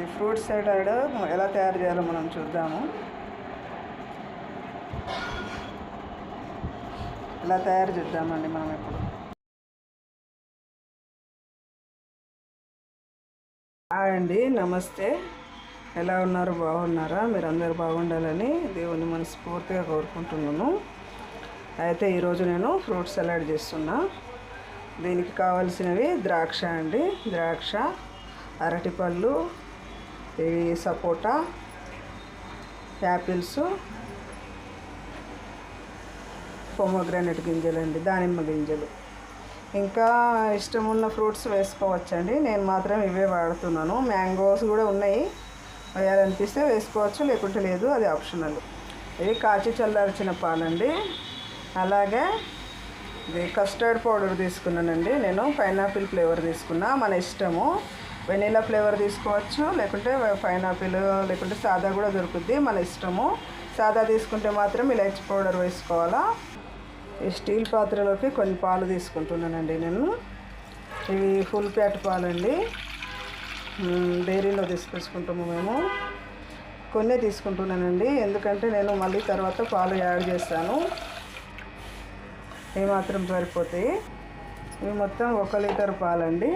ఈ fruit salad ఎలా తయారు చేయాలో మనం చూద్దాము. ఎలా తయారు చేద్దామండి మనం ఇప్పుడు? హాయ్ అండి నమస్తే. ఎలా ఉన్నారు బాగున్నారా? మీరు అందరు బాగుండాలని దేవుని మనస్ఫూర్తిగా కోరుకుంటున్నాను. అయితే ఈరోజు నేను ఫ్రూట్ సలాడ్ చేస్తున్నా. దీనికి కావాల్సినవి ద్రాక్ష అండి. ద్రాక్ష అరటిపళ్ళు ఇవి సపోటా యాపిల్స్ పొమోగ్రానైట్ గింజలు అండి దానిమ్మ గింజలు. ఇంకా ఇష్టం ఉన్న ఫ్రూట్స్ వేసుకోవచ్చండి. నేను మాత్రం ఇవే వాడుతున్నాను. మ్యాంగోస్ కూడా ఉన్నాయి. వేయాలనిపిస్తే వేసుకోవచ్చు లేకుంటే లేదు అది ఆప్షనల్. ఇవి కాచి చల్లార్చిన పాలండి. అలాగే ఇది కస్టర్డ్ పౌడర్ తీసుకున్నానండి. నేను పైనాపిల్ ఫ్లేవర్ తీసుకున్నా మన ఇష్టము. వెనీలా ఫ్లేవర్ తీసుకోవచ్చు లేకుంటే పైనాపిల్ లేకుంటే సాదా కూడా దొరుకుద్ది మన ఇష్టము. సాదా తీసుకుంటే మాత్రం ఇలాచి పౌడర్ వేసుకోవాలా. ఈ స్టీల్ పాత్రలోకి కొన్ని పాలు తీసుకుంటున్నానండి నేను. ఇవి ఫుల్ ప్యాట్ పాలండి. మ్మ్, డైరీలో తీసుకొచ్చుకుంటాము మేము. కొన్ని తీసుకుంటున్నానండి ఎందుకంటే నేను మళ్ళీ తర్వాత పాలు యాడ్ చేస్తాను. ఇవి మాత్రం సరిపోతాయి. ఇవి మొత్తం ఒక లీటర్ పాలండి.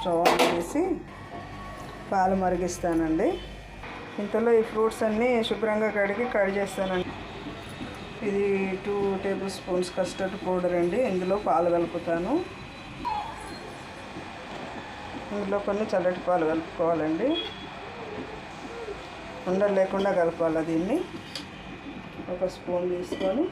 స్టవ్ ఆన్ చేసి పాలు మరిగిస్తానండి. ఇంతలో ఈ ఫ్రూట్స్ అన్నీ శుభ్రంగా కడిగి కట్ చేస్తానండి. ఇది two table spoons custard powder అండి. ఇందులో పాలు కలుపుతాను. ఇందులో కొన్ని చల్లటి పాలు కలుపుకోవాలండి. ఉండలు లేకుండా కలపాలి దీన్ని? ఒక స్పూన్ తీసుకొని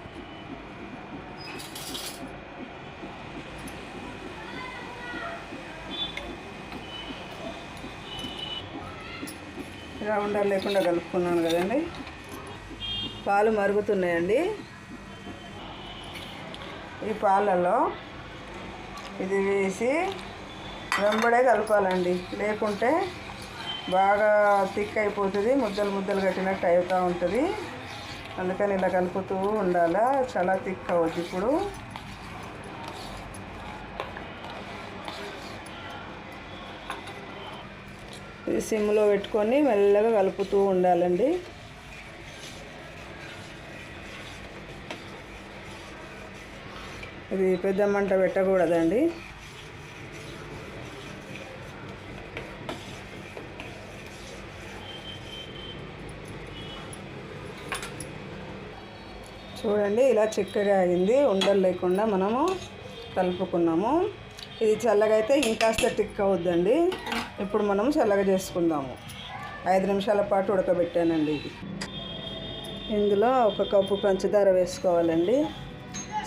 ఉండలు లేకుండా కలుపుకున్నాను కదండి. పాలు మరుగుతున్నాయండి. ఈ పాలలో ఇది వేసి వెంబడే కలపాలండి. లేకుంటే బాగా థిక్ అయిపోతుంది ముద్దలు ముద్దలు కట్టినట్టు అవుతూ ఉంటుంది. అందుకని ఇలా కలుపుతూ ఉండాలా చాలా థిక్ అవుద్ది ఇప్పుడు. ఇది సిమ్లో పెట్టుకొని మెల్లగా కలుపుతూ ఉండాలండి. ఇది పెద్ద మంట పెట్టకూడదండి. చూడండి ఇలా చిక్కగా అయింది. ఉండలు లేకుండా మనము కలుపుకున్నాము ఇది చల్లగా అయితే ఇంకాస్త టిక్ అవుద్దండి. ఇప్పుడు మనం చల్లగా చేసుకుందాము. ఐదు నిమిషాల పాటు ఉడకబెట్టానండి ఇది. ఇందులో ఒక కప్పు పంచదార వేసుకోవాలండి.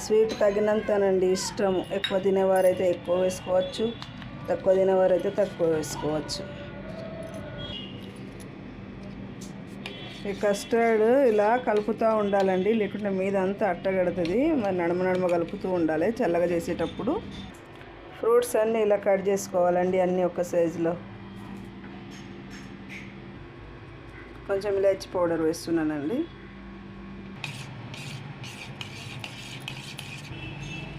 స్వీట్ తగినంతనండి ఇష్టం. ఎక్కువ తినేవారైతే ఎక్కువ వేసుకోవచ్చు. తక్కువ తినేవారైతే తక్కువ వేసుకోవచ్చు. ఈ కస్టర్డ్ ఇలా కలుపుతూ ఉండాలండి. లేకుంటే మీద అంతా అట్టగడుతుంది. మరి నడమ నడమ కలుపుతూ ఉండాలి చల్లగా చేసేటప్పుడు. ఫ్రూట్స్ అన్నీ ఇలా కట్ చేసుకోవాలండి అన్నీ ఒక సైజులో. కొంచెం ఇలాచి పౌడర్ వేస్తున్నానండి.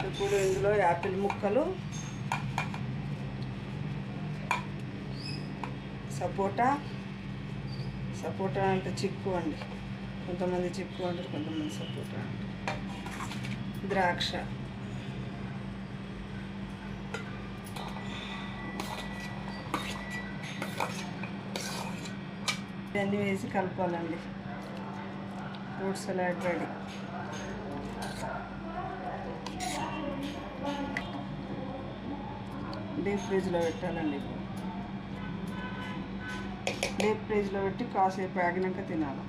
ఇప్పుడు ఇందులో యాపిల్ ముక్కలు సపోటా సపోటా అంటే చిక్కు అండి. కొంతమంది చిక్కు అంటారు కొంతమంది సపోటా అంటారు. ద్రాక్ష. ఇవన్నీ వేసి కలపాలండి ఫ్రూట్ సలాడ్ రెడీ. డీప్ ఫ్రిడ్జ్లో పెట్టాలండి డీప్ ఫ్రిడ్జ్లో పెట్టి కాసేపు ఆగినాక తినాలి.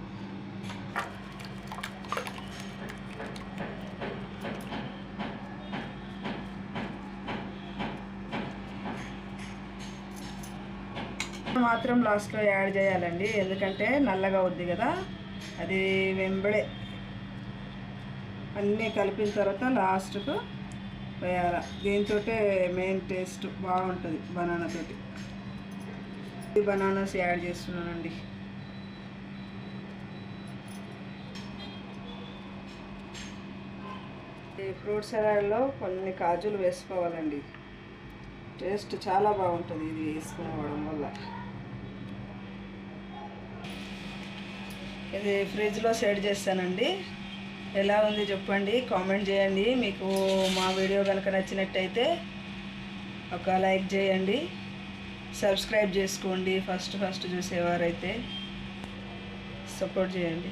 మాత్రం లాస్ట్లో యాడ్ చేయాలండి. ఎందుకంటే నల్లగా ఉంది కదా. అది వెంబడే. అన్నీ కలిపిన తర్వాత లాస్ట్కు వేయాల. దీంతో మెయిన్ టేస్ట్ బాగుంటుంది బనానా తోటి. ఈ బనానాస్ యాడ్ చేస్తున్నానండి. ఈ ఫ్రూట్ సలాడ్లో కొన్ని కాజులు వేసుకోవాలండి. టేస్ట్ చాలా బాగుంటుంది ఇది వేసుకోవడం వల్ల. ఇది ఫ్రిడ్జ్లో సెట్ చేస్తానండి. ఎలా ఉంది చెప్పండి కామెంట్ చేయండి. మీకు మా వీడియో కనుక నచ్చినట్టయితే ఒక లైక్ చేయండి. సబ్స్క్రైబ్ చేసుకోండి. ఫస్ట్ ఫస్ట్ చూసేవారైతే సపోర్ట్ చేయండి.